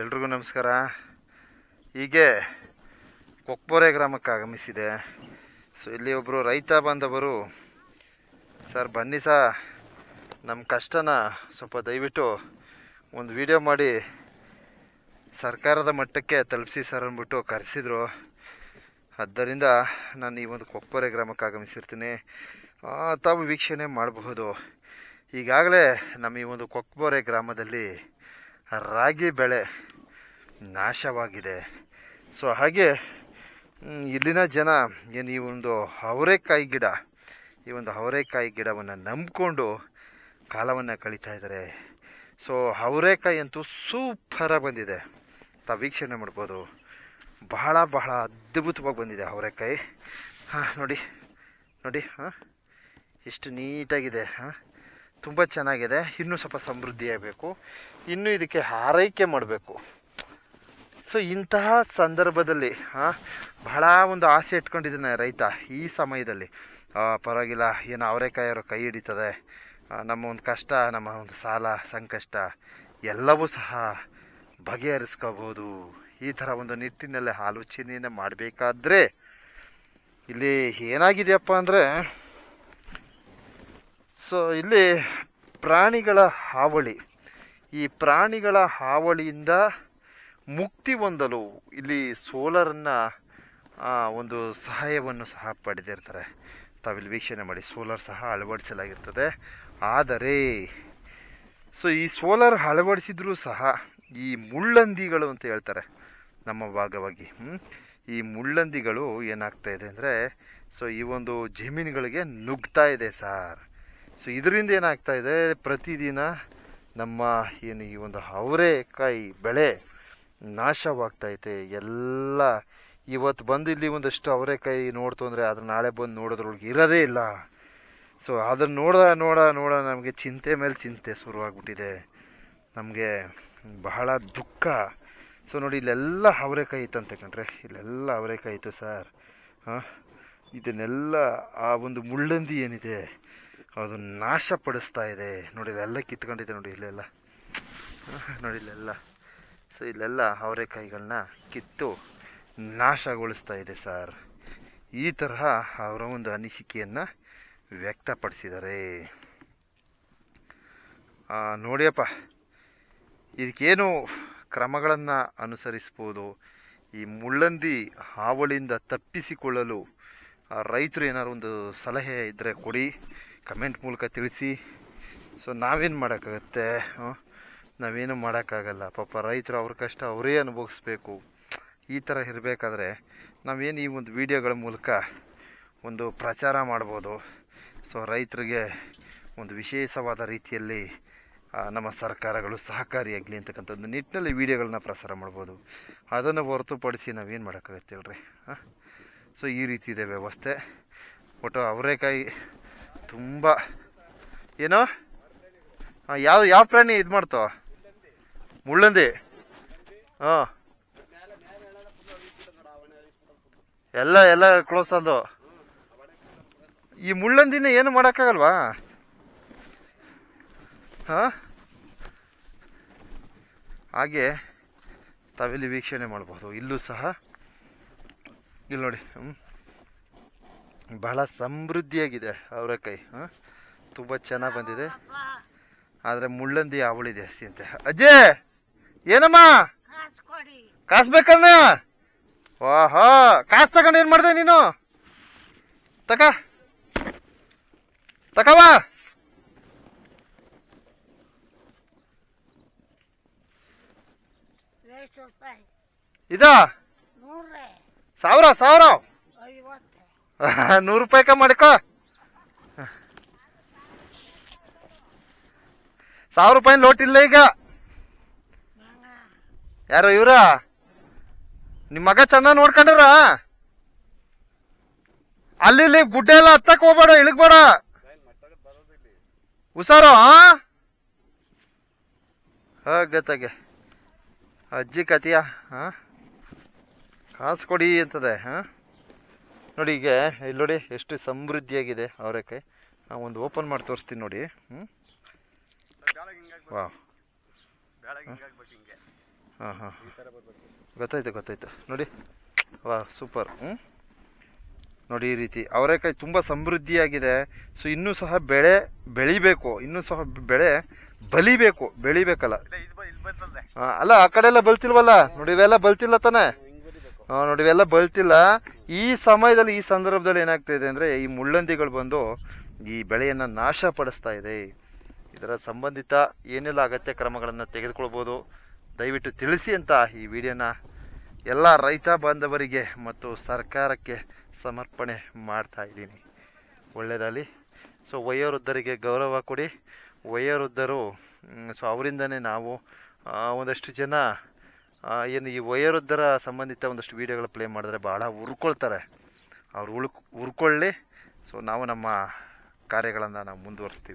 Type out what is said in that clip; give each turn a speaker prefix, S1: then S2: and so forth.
S1: ಎಲ್ರಿಗೂ ನಮಸ್ಕಾರ. ಹೀಗೆ ಕೊಕ್ಬೋರೆ ಗ್ರಾಮಕ್ಕೆ ಆಗಮಿಸಿದೆ. ಸೊ ಇಲ್ಲಿ ಒಬ್ಬರು ರೈತ ಬಾಂಧವರು ಸರ್, ಬನ್ನಿ ಸಹ ನಮ್ಮ ಕಷ್ಟನ ಸ್ವಲ್ಪ ದಯವಿಟ್ಟು ಒಂದು ವಿಡಿಯೋ ಮಾಡಿ ಸರ್ಕಾರದ ಮಟ್ಟಕ್ಕೆ ತಲುಪಿಸಿ ಸರ್ ಅಂದ್ಬಿಟ್ಟು ಕರೆಸಿದ್ರು. ಆದ್ದರಿಂದ ನಾನು ಈ ಒಂದು ಕೊಕ್ಬೋರೆ ಗ್ರಾಮಕ್ಕೆ ಆಗಮಿಸಿರ್ತೀನಿ. ತಾವು ವೀಕ್ಷಣೆ ಮಾಡಬಹುದು. ಈಗಾಗಲೇ ನಮ್ಮ ಈ ಒಂದು ಕೊಕ್ಬೋರೆ ಗ್ರಾಮದಲ್ಲಿ ರಾಗಿ ಬೆಳೆ ನಾಶವಾಗಿದೆ. ಸೊ ಹಾಗೆ ಇಲ್ಲಿನ ಜನ ಏನು ಈ ಒಂದು ಅವರೆಕಾಯಿ ಗಿಡ, ಈ ಒಂದು ಅವರೆಕಾಯಿ ಗಿಡವನ್ನು ನಂಬಿಕೊಂಡು ಕಾಲವನ್ನು ಕಳೀತಾ ಇದ್ದಾರೆ. ಸೊ ಅವರೆಕಾಯಿ ಅಂತೂ ಸೂಪರಾಗಿ ಬಂದಿದೆ. ತ ವೀಕ್ಷಣೆ ಮಾಡ್ಬೋದು. ಬಹಳ ಬಹಳ ಅದ್ಭುತವಾಗಿ ಬಂದಿದೆ ಅವರೆಕಾಯಿ. ಹಾಂ, ನೋಡಿ ನೋಡಿ, ಹಾಂ, ಎಷ್ಟು ನೀಟಾಗಿದೆ, ಹಾಂ. ತುಂಬ ಚೆನ್ನಾಗಿದೆ. ಇನ್ನೂ ಸ್ವಲ್ಪ ಸಮೃದ್ಧಿಯಾಗಬೇಕು. ಇನ್ನೂ ಇದಕ್ಕೆ ಆರೈಕೆ ಮಾಡಬೇಕು. ಸೊ ಇಂತಹ ಸಂದರ್ಭದಲ್ಲಿ ಬಹಳ ಒಂದು ಆಸೆ ಇಟ್ಕೊಂಡಿದ್ದಾನೆ ರೈತ ಈ ಸಮಯದಲ್ಲಿ. ಪರವಾಗಿಲ್ಲ, ಏನು ಅವರೇಕಾಯಿಯವರು ಕೈ ಹಿಡಿತದೆ. ನಮ್ಮ ಒಂದು ಕಷ್ಟ, ನಮ್ಮ ಒಂದು ಸಾಲ, ಸಂಕಷ್ಟ, ಎಲ್ಲವೂ ಸಹ ಬಗೆಹರಿಸ್ಕೋಬೋದು ಈ ಥರ ಒಂದು ನಿಟ್ಟಿನಲ್ಲಿ ಆಲೋಚನೆಯನ್ನು ಮಾಡಬೇಕಾದ್ರೆ ಇಲ್ಲಿ ಏನಾಗಿದೆಯಪ್ಪ ಅಂದರೆ ಸೊ ಇಲ್ಲಿ ಪ್ರಾಣಿಗಳ ಹಾವಳಿ. ಈ ಪ್ರಾಣಿಗಳ ಹಾವಳಿಯಿಂದ ಮುಕ್ತಿ ಹೊಂದಲು ಇಲ್ಲಿ ಸೋಲರನ್ನು ಒಂದು ಸಹಾಯವನ್ನು ಸಹ ಪಡೆದಿರ್ತಾರೆ. ತಾವಿಲ್ಲಿ ವೀಕ್ಷಣೆ ಮಾಡಿ, ಸೋಲಾರ್ ಸಹ ಅಳವಡಿಸಲಾಗಿರ್ತದೆ. ಆದರೆ ಸೊ ಈ ಸೋಲಾರ್ ಅಳವಡಿಸಿದ್ರೂ ಸಹ ಈ ಮುಳ್ಳಂದಿಗಳು ಅಂತ ಹೇಳ್ತಾರೆ ನಮ್ಮ ಭಾಗವಾಗಿ? ಈ ಮುಳ್ಳಂದಿಗಳು ಏನಾಗ್ತಾ ಇದೆ ಅಂದರೆ ಸೊ ಈ ಒಂದು ಜಮೀನುಗಳಿಗೆ ನುಗ್ತಾ ಇದೆ, ಸರ್. ಸೊ ಇದರಿಂದ ಏನಾಗ್ತಾ ಇದೆ? ಪ್ರತಿದಿನ ನಮ್ಮ ಏನು ಈ ಒಂದು ಅವರೆಕಾಯಿ ಬೆಳೆ ನಾಶವಾಗ್ತೈತೆ ಎಲ್ಲ ಇವತ್ತು ಬಂದು ಇಲ್ಲಿ ಒಂದಷ್ಟು ಅವರೆಕಾಯಿ ನೋಡ್ತು ಅಂದರೆ ಅದ್ರ ನಾಳೆ ಬಂದು ನೋಡೋದ್ರೊಳಗೆ ಇರೋದೇ ಇಲ್ಲ. ಸೊ ಅದನ್ನು ನೋಡ ನೋಡ ನೋಡ ನಮಗೆ ಚಿಂತೆ ಮೇಲೆ ಚಿಂತೆ ಶುರುವಾಗ್ಬಿಟ್ಟಿದೆ. ನಮಗೆ ಬಹಳ ದುಃಖ. ಸೊ ನೋಡಿ, ಇಲ್ಲೆಲ್ಲ ಅವರೆಕಾಯಿ ಅಂತ ಕಣ್ರೆ. ಇಲ್ಲೆಲ್ಲ ಅವರೆಕಾಯಿ ಇತ್ತು ಸರ್. ಹಾಂ? ಇದನ್ನೆಲ್ಲ ಆ ಒಂದು ಮುಳ್ಳಂದಿ ಏನಿದೆ? ಅದು ನಾಶಪಡಿಸ್ತಾ ಇದೆ. ನೋಡಿ, ಇಲ್ಲೆಲ್ಲ ಕಿತ್ಕೊಂಡಿದೆ ನೋಡಿ, ಇಲ್ಲೆಲ್ಲ. ನೋಡಿ, ಇಲ್ಲೆಲ್ಲ. ಸೊ ಇಲ್ಲೆಲ್ಲ ಅವರೆಕಾಯಿಗಳನ್ನ ಕಿತ್ತು ನಾಶಗೊಳಿಸ್ತಾ ಇದೆ ಸರ್ ಈ ತರಹ ಅವರ ಒಂದು ಅನಿಸಿಕೆಯನ್ನು ವ್ಯಕ್ತಪಡಿಸಿದ್ದಾರೆ. ನೋಡಿಯಪ್ಪ, ಇದಕ್ಕೇನು ಕ್ರಮಗಳನ್ನು ಅನುಸರಿಸ್ಬೋದು? ಈ ಮುಳ್ಳಂದಿ ಹಾವಳಿಯಿಂದ ತಪ್ಪಿಸಿಕೊಳ್ಳಲು ರೈತರು ಏನಾದ್ರು ಒಂದು ಸಲಹೆ ಇದ್ದರೆ ಕೊಡಿ. ಕಮೆಂಟ್ ಮೂಲಕ ತಿಳಿಸಿ. ಸೊ ನಾವೇನು ಮಾಡೋಕ್ಕಾಗತ್ತೆ? ನಾವೇನು ಮಾಡೋಕ್ಕಾಗಲ್ಲ. ಪಾಪ ರೈತರು ಅವ್ರ ಕಷ್ಟ ಅವರೇ ಅನುಭವಿಸ್ಬೇಕು. ಈ ಥರ ಇರಬೇಕಾದ್ರೆ ನಾವೇನು ಈ ಒಂದು ವಿಡಿಯೋಗಳ ಮೂಲಕ ಒಂದು ಪ್ರಚಾರ ಮಾಡ್ಬೋದು. ಸೊ ರೈತರಿಗೆ ಒಂದು ವಿಶೇಷವಾದ ರೀತಿಯಲ್ಲಿ ನಮ್ಮ ಸರ್ಕಾರಗಳು ಸಹಕಾರಿಯಾಗಲಿ ಅಂತಕ್ಕಂಥ ಒಂದು ನಿಟ್ಟಿನಲ್ಲಿ ವಿಡಿಯೋಗಳನ್ನ ಪ್ರಸಾರ ಮಾಡ್ಬೋದು. ಅದನ್ನು ಹೊರತುಪಡಿಸಿ ನಾವೇನು ಮಾಡೋಕ್ಕಾಗತ್ತೆ ಹೇಳ್ರಿ? ಹಾಂ? ಸೊ ಈ ರೀತಿ ಇದೆ ವ್ಯವಸ್ಥೆ. ಒಟ್ಟು ಅವರೆಕಾಯಿ ತುಂಬ. ಏನು? ಯಾವ ಯಾವ ಪ್ರಾಣಿ ಇದು ಮಾಡ್ತೋ? ಮುಳ್ಳಂದಿ. ಹಾಂ ಎಲ್ಲ ಎಲ್ಲ ಕ್ಲೋಸ್ ಅದು ಈ ಮುಳ್ಳಂದಿನ ಏನು ಮಾಡೋಕ್ಕಾಗಲ್ವಾ? ಹಾಂ? ಹಾಗೆ ತಾವಿಲ್ಲಿ ವೀಕ್ಷಣೆ ಮಾಡ್ಬೋದು. ಇಲ್ಲೂ ಸಹ. ಇಲ್ಲಿ ನೋಡಿ. ಹ್ಮ್. ಬಹಳ ಸಮೃದ್ಧಿಯಾಗಿದೆ ಅವರೆಕಾಯಿ ಹಾಂ? ತುಂಬಾ ಚೆನ್ನಾಗಿ ಬಂದಿದೆ. ಆದ್ರೆ ಮುಳ್ಳಂದಿ ಅವಳಿ ಜಾಸ್ತಿ ಅಂತೆ. ಅಜ್ಜೆ! ಏನಮ್ಮ?
S2: ಕಾಸು ಕೊಡಿ
S1: ಕಾಸು ಬೇಕಣ್ಣ? ಓಹೋ! ಕಾಸು ತಗೊಂಡು ಏನು ಮಾಡಿದೆ ನೀನು? ತಕ! ತಕವಾ ಇದ? ಸಾವಿರ ಸಾವಿರ! ನೂರು ರೂಪಾಯಿ ಕಮ್ಮಿ ಮಾಡಿಕೋ. ಸಾವಿರ ರೂಪಾಯಿ ಲೋಟ್ ಇಲ್ಲ ಈಗ. ಯಾರು ಇವ್ರ? ನಿಮ್ಮ ಮಗ ಚಂದ ನೋಡ್ಕೊಂಡ್ರ? ಅಲ್ಲಿ ಇಲ್ಲಿ ಗುಡ್ಡೆ ಎಲ್ಲ ಹತ್ತಕ್ ಹೋಗ್ಬೇಡ, ಇಳಗ್ಬೇಡ. ಹುಷಾರು ಹಾ ಅಜ್ಜಿ ಕತಿಯ ಹಾ ಕಾಸು ಕೊಡಿ ಅಂತದೆ ಹಾ ನೋಡಿ ಈಗ ಇಲ್ಲಿ ನೋಡಿ ಎಷ್ಟು ಸಮೃದ್ಧಿಯಾಗಿದೆ ಅವರೆಕಾಯಿ ಒಂದು ಓಪನ್ ಮಾಡಿ ತೋರಿಸ್ತೀನಿ ನೋಡಿ.
S3: ಹ್ಞೂ ವಾಹ್
S1: ಹಾಂ ಹಾಂ ಗೊತ್ತಾಯ್ತು ಗೊತ್ತಾಯ್ತು. ನೋಡಿ. ವಾ ಸೂಪರ್. ಹ್ಞೂ ನೋಡಿ ಈ ರೀತಿ. ಅವರೆಕಾಯಿ ತುಂಬ ಸಮೃದ್ಧಿಯಾಗಿದೆ. ಸೊ ಇನ್ನೂ ಸಹ ಬೆಳೆ ಬೆಳಿಬೇಕು. ಇನ್ನೂ ಸಹ ಬೆಳೆ ಬಲಿಬೇಕು. ಬೆಳಿಬೇಕಲ್ಲ. ಅಲ್ಲ ಆ ಕಡೆ ಎಲ್ಲ ಬಲ್ತಿಲ್ವಲ್ಲ? ನೋಡಿ ಇವೆಲ್ಲ ಬಲ್ತಿಲ್ಲ ತಾನೆ? ನೋಡಿ ಇವೆಲ್ಲ ಬಲ್ತಿಲ್ಲ. ಈ ಸಮಯದಲ್ಲಿ ಈ ಸಂದರ್ಭದಲ್ಲಿ ಏನಾಗ್ತಾ ಇದೆ ಅಂದರೆ ಈ ಮುಳ್ಳಂದಿಗಳು ಬಂದು ಈ ಬೆಳೆಯನ್ನು ನಾಶ ಪಡಿಸ್ತಾ ಇದೆ. ಇದರ ಸಂಬಂಧಿತ ಏನೆಲ್ಲ ಅಗತ್ಯ ಕ್ರಮಗಳನ್ನು ತೆಗೆದುಕೊಳ್ಬೋದು ದಯವಿಟ್ಟು ತಿಳಿಸಿ ಅಂತ ಈ ವಿಡಿಯೋನ ಎಲ್ಲ ರೈತ ಬಾಂಧವರಿಗೆ ಮತ್ತು ಸರ್ಕಾರಕ್ಕೆ ಸಮರ್ಪಣೆ ಮಾಡ್ತಾ ಇದ್ದೀನಿ. ಒಳ್ಳೆಯದಾಗಲಿ. ಸೊ ವಯೋವೃದ್ಧರಿಗೆ ಗೌರವ ಕೊಡಿ. ವಯೋವೃದ್ಧರು ಸೊ ಅವರಿಂದನೇ ನಾವು ಒಂದಷ್ಟು ಜನ ಏನು ಈ ವಯೋವೃದ್ಧರ ಸಂಬಂಧಿತ ಒಂದಷ್ಟು ವೀಡಿಯೋಗಳು ಪ್ಲೇ ಮಾಡಿದ್ರೆ ಭಾಳ ಉರ್ಕೊಳ್ತಾರೆ. ಅವ್ರು ಉಳ್ಕ್, ಉರ್ಕೊಳ್ಳಿ. ಸೊ ನಾವು ನಮ್ಮ ಕಾರ್ಯಗಳನ್ನು ನಾವು ಮುಂದುವರಿಸ್ತೀವಿ.